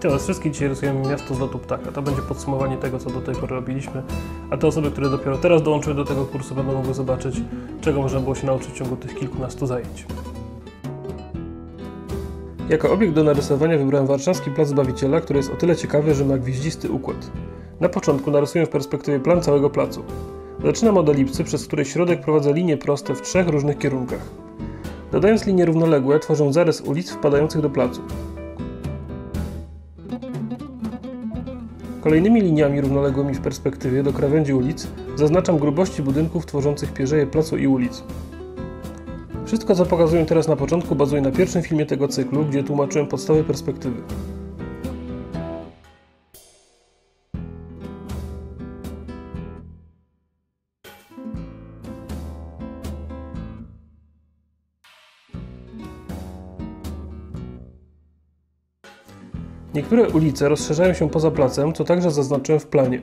Teraz wszystkich dzisiaj rysujemy miasto z lotu ptaka. To będzie podsumowanie tego, co do tej pory robiliśmy. A te osoby, które dopiero teraz dołączyły do tego kursu, będą mogły zobaczyć, czego można było się nauczyć w ciągu tych kilkunastu zajęć. Jako obiekt do narysowania wybrałem warszawski Plac Zbawiciela, który jest o tyle ciekawy, że ma gwieździsty układ. Na początku narysuję w perspektywie plan całego placu. Zaczynam od elipsy, przez której środek prowadza linie proste w trzech różnych kierunkach. Dodając linie równoległe, tworzą zarys ulic wpadających do placu. Kolejnymi liniami równoległymi w perspektywie do krawędzi ulic zaznaczam grubości budynków tworzących pierzeje placu i ulic. Wszystko co pokazuję teraz na początku bazuje na pierwszym filmie tego cyklu, gdzie tłumaczyłem podstawy perspektywy. Niektóre ulice rozszerzają się poza placem, co także zaznaczyłem w planie.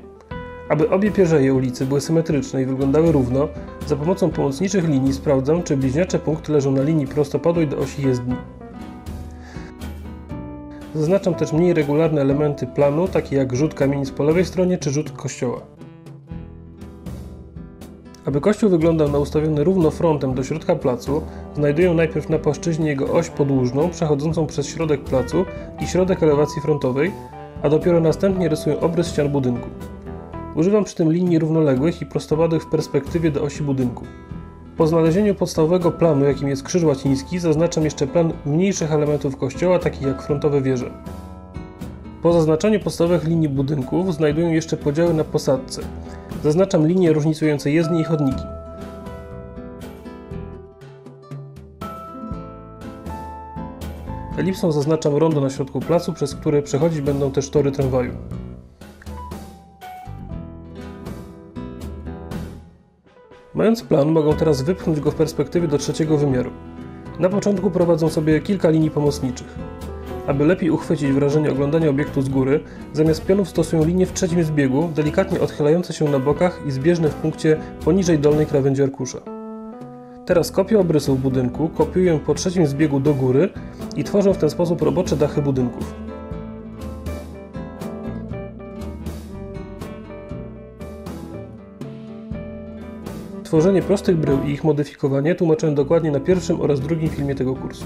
Aby obie pierzeje ulicy były symetryczne i wyglądały równo, za pomocą pomocniczych linii sprawdzam, czy bliźniacze punkty leżą na linii prostopadłej do osi jezdni. Zaznaczam też mniej regularne elementy planu, takie jak rzut kamienic po lewej stronie czy rzut kościoła. Aby kościół wyglądał na ustawiony równo frontem do środka placu, znajduję najpierw na płaszczyźnie jego oś podłużną, przechodzącą przez środek placu i środek elewacji frontowej, a dopiero następnie rysuję obrys ścian budynku. Używam przy tym linii równoległych i prostopadłych w perspektywie do osi budynku. Po znalezieniu podstawowego planu, jakim jest krzyż łaciński, zaznaczam jeszcze plan mniejszych elementów kościoła, takich jak frontowe wieże. Po zaznaczeniu podstawowych linii budynków znajduję jeszcze podziały na posadce. Zaznaczam linie różnicujące jezdnie i chodniki. Elipsą zaznaczam rondo na środku placu, przez które przechodzić będą też tory tramwaju. Mając plan, mogą teraz wypchnąć go w perspektywie do trzeciego wymiaru. Na początku prowadzą sobie kilka linii pomocniczych. Aby lepiej uchwycić wrażenie oglądania obiektu z góry, zamiast pionów stosują linie w trzecim zbiegu, delikatnie odchylające się na bokach i zbieżne w punkcie poniżej dolnej krawędzi arkusza. Teraz kopię obrysów budynku kopiuję po trzecim zbiegu do góry i tworzę w ten sposób robocze dachy budynków. Tworzenie prostych brył i ich modyfikowanie tłumaczyłem dokładnie na pierwszym oraz drugim filmie tego kursu.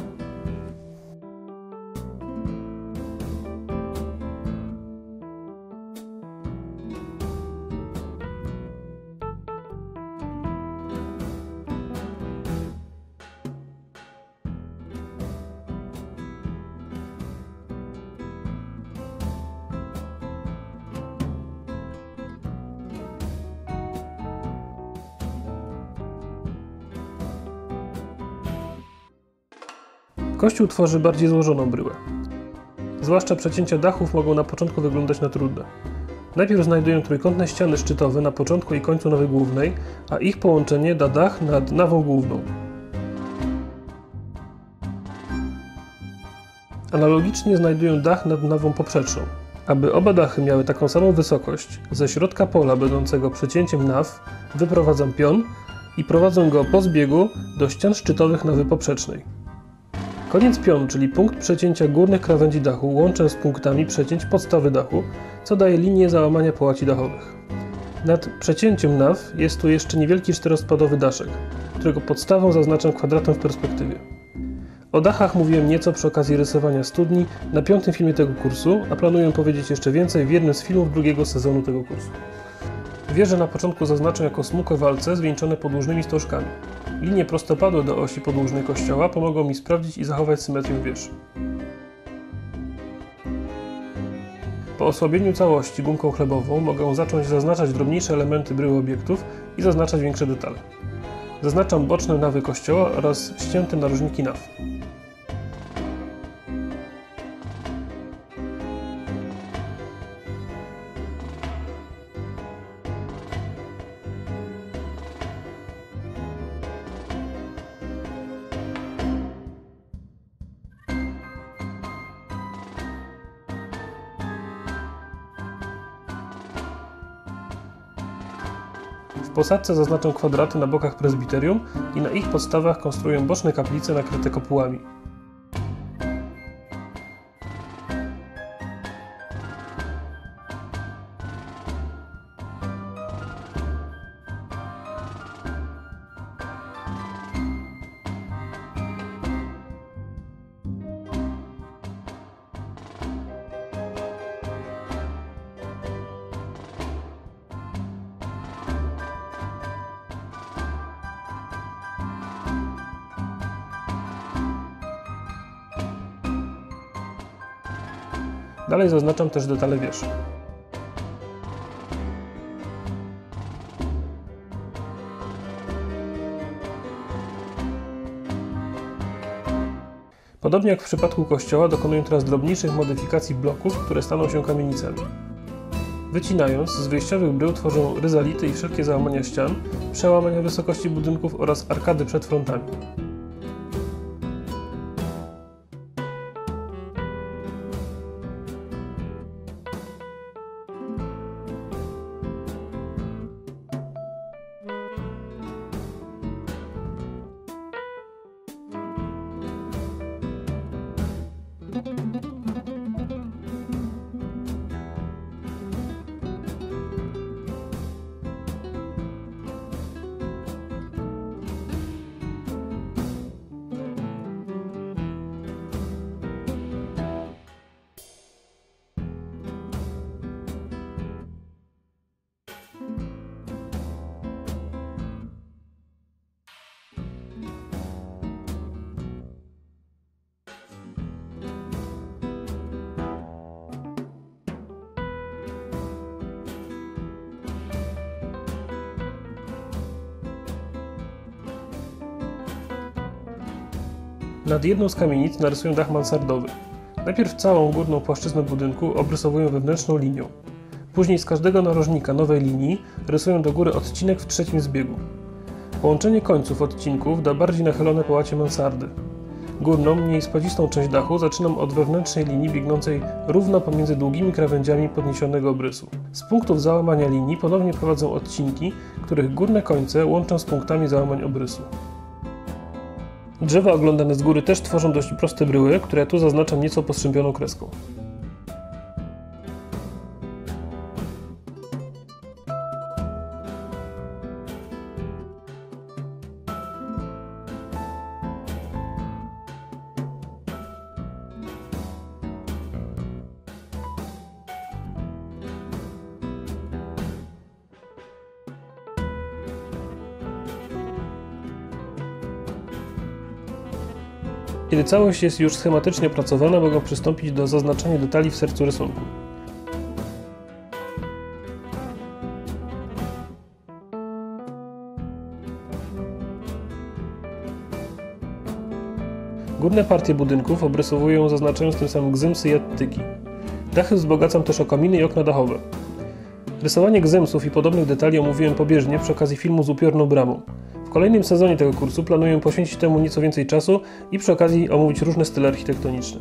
Kościół tworzy bardziej złożoną bryłę. Zwłaszcza przecięcia dachów mogą na początku wyglądać na trudne. Najpierw znajduję trójkątne ściany szczytowe na początku i końcu nawy głównej, a ich połączenie da dach nad nawą główną. Analogicznie znajduję dach nad nawą poprzeczną. Aby oba dachy miały taką samą wysokość, ze środka pola będącego przecięciem naw wyprowadzam pion i prowadzę go po zbiegu do ścian szczytowych nawy poprzecznej. Koniec pionu, czyli punkt przecięcia górnych krawędzi dachu, łączę z punktami przecięć podstawy dachu, co daje linię załamania połaci dachowych. Nad przecięciem naw jest tu jeszcze niewielki czterospadowy daszek, którego podstawą zaznaczam kwadratem w perspektywie. O dachach mówiłem nieco przy okazji rysowania studni na piątym filmie tego kursu, a planuję powiedzieć jeszcze więcej w jednym z filmów drugiego sezonu tego kursu. Wieże na początku zaznaczę jako smukłe walce zwieńczone podłużnymi stożkami. Linie prostopadłe do osi podłużnej kościoła pomogą mi sprawdzić i zachować symetrię wież. Po osłabieniu całości gumką chlebową mogę zacząć zaznaczać drobniejsze elementy bryły obiektów i zaznaczać większe detale. Zaznaczam boczne nawy kościoła oraz ścięte narożniki naw. Posadce zaznaczę kwadraty na bokach prezbiterium i na ich podstawach konstruuję boczne kaplice nakryte kopułami. Dalej zaznaczam też detale wież. Podobnie jak w przypadku kościoła dokonuję teraz drobniejszych modyfikacji bloków, które staną się kamienicami. Wycinając, z wyjściowych brył tworzą ryzality i wszelkie załamania ścian, przełamania wysokości budynków oraz arkady przed frontami. Nad jedną z kamienic narysuję dach mansardowy. Najpierw całą górną płaszczyznę budynku obrysowuję wewnętrzną linią. Później z każdego narożnika nowej linii rysuję do góry odcinek w trzecim zbiegu. Połączenie końców odcinków da bardziej nachylone połacie mansardy. Górną, mniej spadzistą część dachu zaczynam od wewnętrznej linii biegnącej równo pomiędzy długimi krawędziami podniesionego obrysu. Z punktów załamania linii ponownie prowadzę odcinki, których górne końce łączę z punktami załamań obrysu. Drzewa oglądane z góry też tworzą dość proste bryły, które tu zaznaczam nieco postrzępioną kreską. Kiedy całość jest już schematycznie opracowana, mogę przystąpić do zaznaczania detali w sercu rysunku. Górne partie budynków obrysowuję zaznaczając tym samym gzymsy i attyki. Dachy wzbogacam też o kominy i okna dachowe. Rysowanie gzymsów i podobnych detali omówiłem pobieżnie przy okazji filmu z upiorną bramą. Kolejnym sezonie tego kursu planuję poświęcić temu nieco więcej czasu i przy okazji omówić różne style architektoniczne.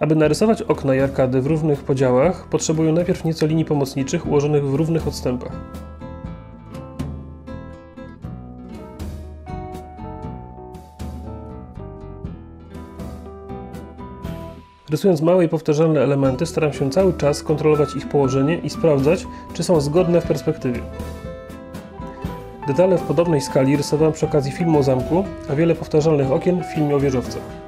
Aby narysować okna i arkady w równych podziałach, potrzebuję najpierw nieco linii pomocniczych ułożonych w równych odstępach. Rysując małe i powtarzalne elementy, staram się cały czas kontrolować ich położenie i sprawdzać, czy są zgodne w perspektywie. Detale w podobnej skali rysowałem przy okazji filmu o zamku, a wiele powtarzalnych okien w filmie o wieżowcach.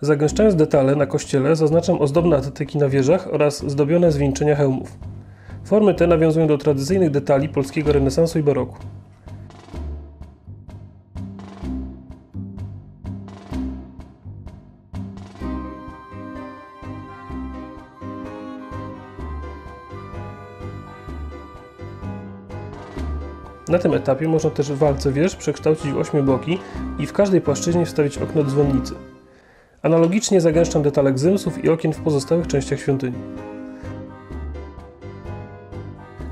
Zagęszczając detale na kościele zaznaczam ozdobne attyki na wieżach oraz zdobione zwieńczenia hełmów. Formy te nawiązują do tradycyjnych detali polskiego renesansu i baroku. Na tym etapie można też walce wież przekształcić w ośmiu boki i w każdej płaszczyźnie wstawić okno dzwonnicy. Analogicznie zagęszczam detale gzymsów i okien w pozostałych częściach świątyni.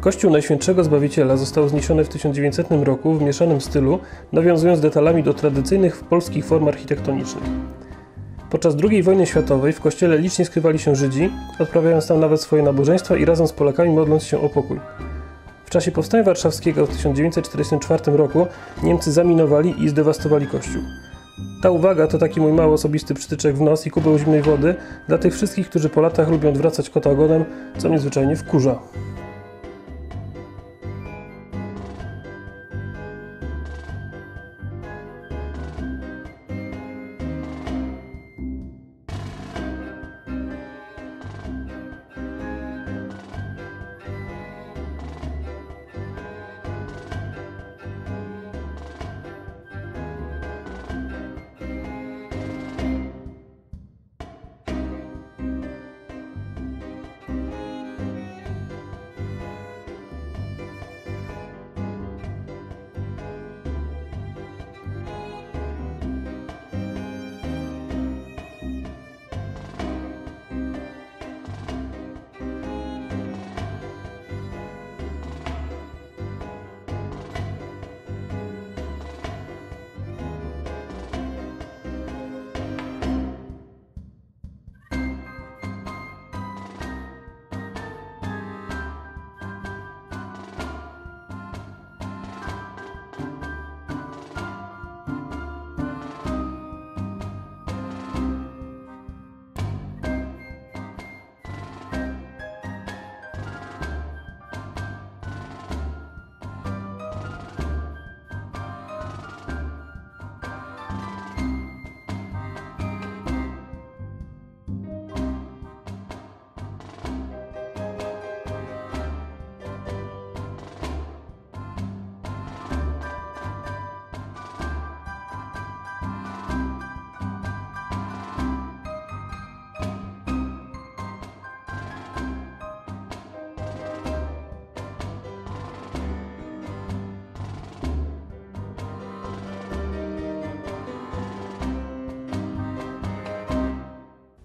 Kościół Najświętszego Zbawiciela został zniesiony w 1900 roku w mieszanym stylu, nawiązując detalami do tradycyjnych polskich form architektonicznych. Podczas II wojny światowej w kościele licznie skrywali się Żydzi, odprawiając tam nawet swoje nabożeństwa i razem z Polakami modląc się o pokój. W czasie Powstania Warszawskiego w 1944 roku Niemcy zaminowali i zdewastowali kościół. Ta uwaga to taki mój mały osobisty przytyczek w nos i kubeł zimnej wody dla tych wszystkich, którzy po latach lubią odwracać kota ogonem, co mnie zwyczajnie wkurza.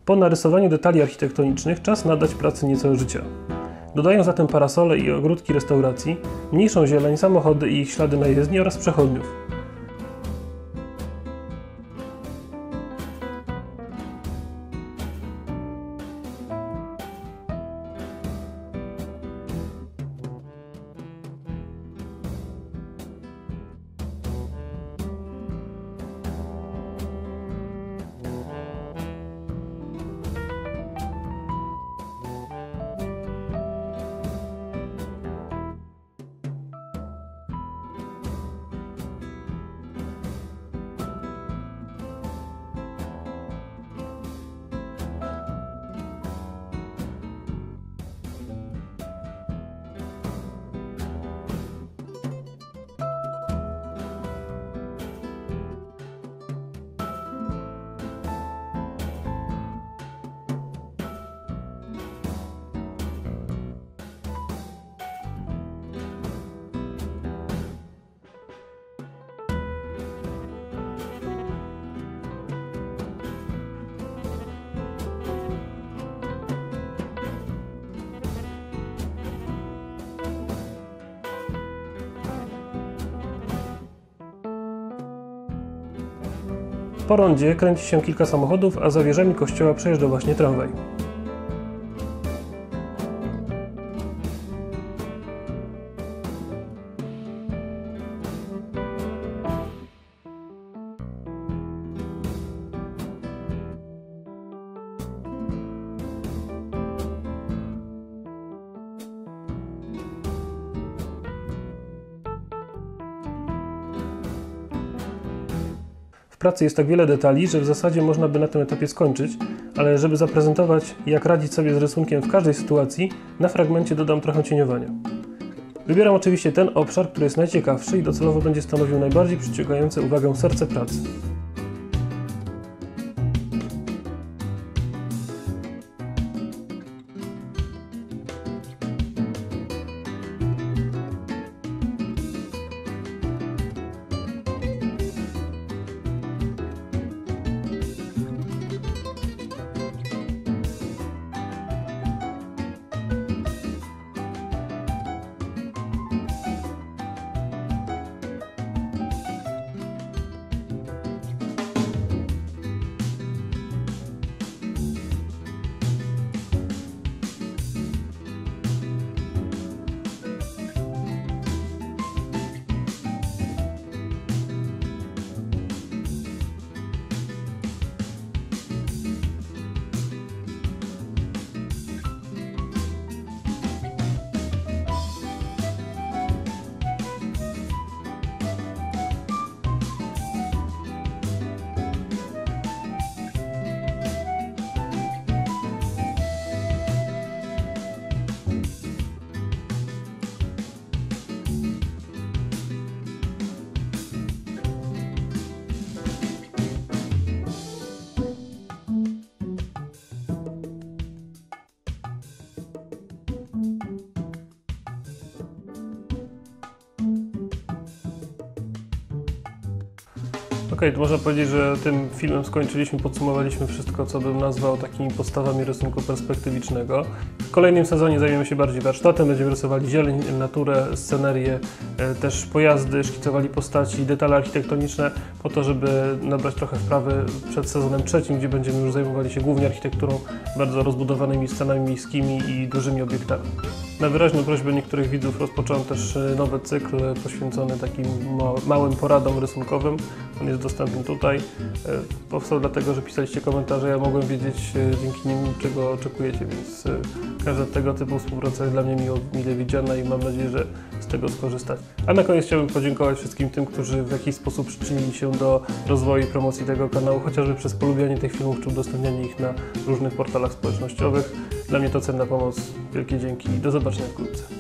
Po narysowaniu detali architektonicznych czas nadać pracy nieco życia. Dodają zatem parasole i ogródki restauracji, mniejszą zieleń, samochody i ich ślady na jezdni oraz przechodniów. Po rondzie kręci się kilka samochodów, a za wieżami kościoła przejeżdża właśnie tramwaj. Pracy jest tak wiele detali, że w zasadzie można by na tym etapie skończyć, ale żeby zaprezentować, jak radzić sobie z rysunkiem w każdej sytuacji, na fragmencie dodam trochę cieniowania. Wybieram oczywiście ten obszar, który jest najciekawszy i docelowo będzie stanowił najbardziej przyciągające uwagę serce pracy. Okej, to można powiedzieć, że tym filmem skończyliśmy, podsumowaliśmy wszystko, co bym nazwał takimi podstawami rysunku perspektywicznego. W kolejnym sezonie zajmiemy się bardziej warsztatem, będziemy rysowali zieleń, naturę, scenerię, e, też pojazdy, szkicowali postaci, detale architektoniczne, po to, żeby nabrać trochę wprawy przed sezonem trzecim, gdzie będziemy już zajmowali się głównie architekturą, bardzo rozbudowanymi scenami miejskimi i dużymi obiektami. Na wyraźną prośbę niektórych widzów rozpocząłem też e, nowy cykl poświęcony takim ma- małym poradom rysunkowym. On jest dostępny tutaj. E, Powstał dlatego, że pisaliście komentarze, ja mogłem wiedzieć e, dzięki nim, czego oczekujecie, więc każda tego typu współpraca jest dla mnie miło, mile widziana i mam nadzieję, że z tego skorzystacie. A na koniec chciałbym podziękować wszystkim tym, którzy w jakiś sposób przyczynili się do rozwoju i promocji tego kanału, chociażby przez polubianie tych filmów czy udostępnianie ich na różnych portalach społecznościowych. Dla mnie to cenna pomoc. Wielkie dzięki i do zobaczenia wkrótce.